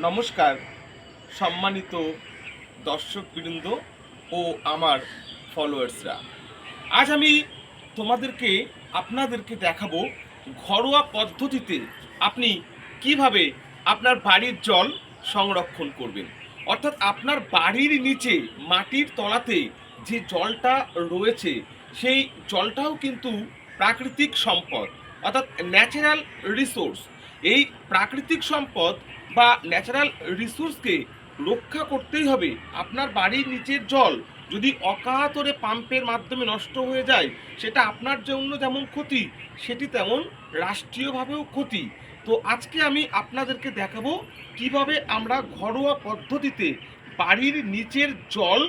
নমস্কার, সম্মানিত দর্শকবৃন্দ ও আমার ফলোয়ার্সরা আজ আমি তোমাদেরকে, আপনাদেরকে দেখাবো ঘরোয়া পদ্ধতিতে আপনি কীভাবে আপনার বাড়ির জল সংরক্ষণ করবেন। অর্থাৎ আপনার বাড়ির নিচে মাটির তলাতে যে জলটা রয়েছে, সেই জলটাও কিন্তু প্রাকৃতিক সম্পদ, অর্থাৎ ন্যাচারাল রিসোর্স এই প্রাকৃতিক সম্পদ বা ন্যাচারাল রিসোর্সকে রক্ষা করতেই হবে। আপনার বাড়ির নিচের জল যদি অকাতরে পাম্পের মাধ্যমে নষ্ট হয়ে যায়, সেটা আপনার জন্য যেমন ক্ষতি, সেটি তেমন রাষ্ট্রীয়ভাবেও ক্ষতি। তো আজকে আমি আপনাদেরকে দেখাবো কীভাবে আমরা ঘরোয়া পদ্ধতিতে বাড়ির নিচের জল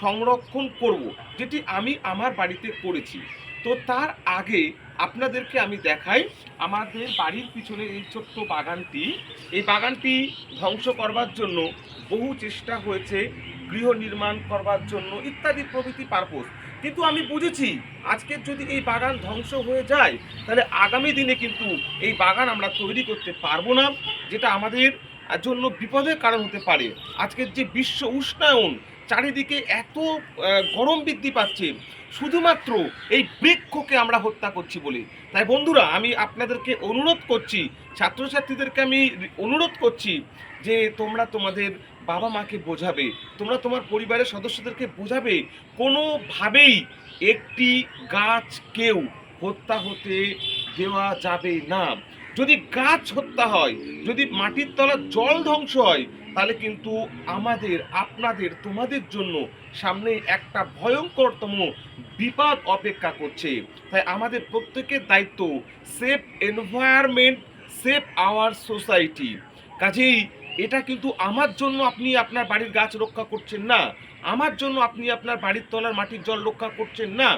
সংরক্ষণ করব, যেটি আমি আমার বাড়িতে করেছি। তো তার আগে আপনাদেরকে আমি দেখাই আমাদের বাড়ির পিছনে এই ছোট্ট বাগানটি। এই বাগানটি ধ্বংস করবার জন্য বহু চেষ্টা হয়েছে, গৃহ নির্মাণ করবার জন্য ইত্যাদি প্রভৃতি পারপোজ কিন্তু আমি বুঝেছি আজকের যদি এই বাগান ধ্বংস হয়ে যায়, তাহলে আগামী দিনে কিন্তু এই বাগান আমরা তৈরি করতে পারব না, যেটা আমাদের জন্য বিপদের কারণ হতে পারে। আজকের যে বিশ্ব উষ্ণায়ন চারিদিকে এত গরম বৃদ্ধি পাচ্ছে। শুধুমাত্র এই বৃক্ষকে আমরা হত্যা করছি বলে। তাই বন্ধুরা, আমি আপনাদেরকে অনুরোধ করছি, ছাত্রছাত্রীদেরকে আমি অনুরোধ করছি যে তোমরা তোমাদের বাবা মাকে বোঝাবে, তোমরা তোমার পরিবারের সদস্যদেরকে বোঝাবে, কোনোভাবেই একটি গাছ কেউ হত্যা হতে দেওয়া যাবে না। যদি গাছ হত্যা হয়, যদি মাটির তলা জল ধ্বংস হয় তাহলে কিন্তু আমাদের, আপনাদের, তোমাদের জন্য সামনে একটা ভয়ঙ্করতম বিপদ অপেক্ষা করছে। তাই আমাদের প্রত্যেকের দায়িত্ব safe environment safe our society কাজেই এটা কিন্তু আমার জন্য আপনি আপনার বাড়ির গাছ রক্ষা করছেন না। আমার জন্য আপনি আপনার বাড়ির তলার মাটির জল রক্ষা করছেন না।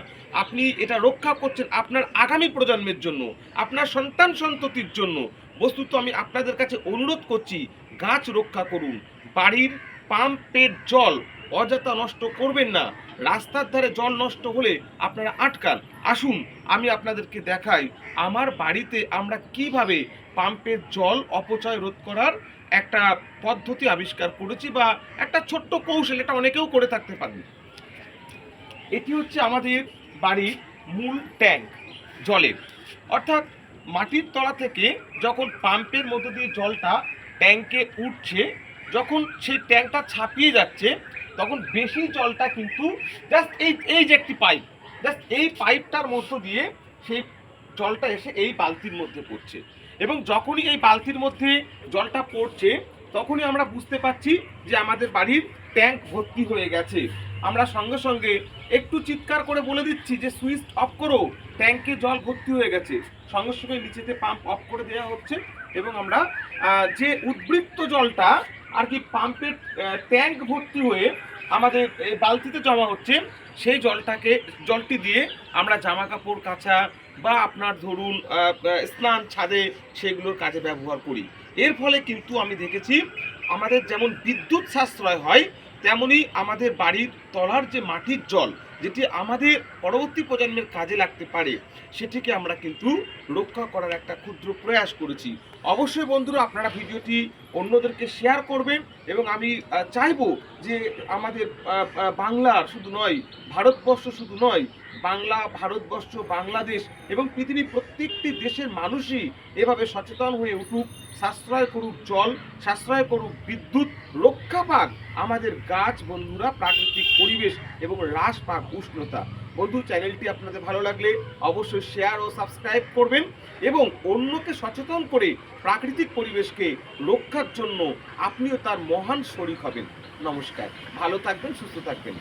আপনি এটা রক্ষা করছেন আপনার আগামী প্রজন্মের জন্য, আপনার সন্তান সন্ততির জন্য। বস্তুত আমি আপনাদের কাছে অনুরোধ করছি, গাছ রক্ষা করুন। বাড়ির পাম্পের জল অযথা নষ্ট করবেন না। রাস্তার ধারে জল নষ্ট হলে আপনারা আটকান। আসুন, আমি আপনাদেরকে দেখাই, আমার বাড়িতে আমরা কীভাবে পাম্পের জল অপচয় রোধ করার একটা পদ্ধতি আবিষ্কার করেছি বা একটা ছোট্ট কৌশল, এটা অনেকেও করে থাকতে পারেন। এটি হচ্ছে আমাদের বাড়ির মূল ট্যাঙ্ক, জলের। অর্থাৎ মাটির তলা থেকে যখন পাম্পের মধ্যে দিয়ে জলটা ট্যাঙ্কে উঠছে, যখন সেই ট্যাঙ্কটা ছাপিয়ে যাচ্ছে, তখন বেশি জলটা কিন্তু জাস্ট এই এই যে একটি পাইপ জাস্ট এই পাইপটার মধ্য দিয়ে সেই জলটা এসে এই বালতির মধ্যে পড়ছে। এবং যখনই এই বালতির মধ্যে জলটা পড়ছে, তখনই আমরা বুঝতে পারছি যে আমাদের বাড়ির ট্যাঙ্ক ভর্তি হয়ে গেছে। আমরা সঙ্গে সঙ্গে একটু চিৎকার করে বলে দিচ্ছি যে, সুইচ অফ করো। ট্যাঙ্কে জল ভর্তি হয়ে গেছে। সঙ্গে সঙ্গে নিচেতে পাম্প অফ করে দেওয়া হচ্ছে এবং আমরা যে উদ্বৃত্ত জলটা আর কি পাম্পের ট্যাঙ্ক ভর্তি হয়ে আমাদের বালতিতে জমা হচ্ছে, সেই জলটাকে, জলটি দিয়ে আমরা জামা কাপড় কাচা বা আপনার ধরুন স্নান ছাদে সেগুলোর কাজে ব্যবহার করি। এর ফলে কিন্তু আমি দেখেছি, আমাদের যেমন বিদ্যুৎ সাশ্রয় হয় তেমনি আমাদের বাড়ির তলার যে মাটির জল যেটি আমাদের পরবর্তী প্রজন্মের কাজে লাগতে পারে, সেটিকে আমরা কিন্তু রক্ষা করার একটা ক্ষুদ্র প্রয়াস করেছি। অবশ্যই বন্ধুরা, আপনারা ভিডিওটি অন্যদেরকে শেয়ার করবেন এবং আমি চাইব যে আমাদের বাংলার শুধু নয়, ভারতবর্ষ শুধু নয়, বাংলা, ভারতবর্ষ, বাংলাদেশ এবং পৃথিবীর প্রত্যেকটি দেশের মানুষই এভাবে সচেতন হয়ে উঠুক, সাশ্রয় করুক জল, সাশ্রয় করুক বিদ্যুৎ, রক্ষা পাক আমাদের গাছ, বন্ধুরা, প্রাকৃতিক পরিবেশ এবং হ্রাস পাক উষ্ণতা। বন্ধু, চ্যানেলটি আপনাদের ভালো লাগলে অবশ্যই শেয়ার ও সাবস্ক্রাইব করবেন এবং অন্যকে সচেতন করে প্রাকৃতিক পরিবেশকে রক্ষার জন্য আপনিও তার মহান শরিক হবেন। নমস্কার। ভালো থাকবেন, সুস্থ থাকবেন।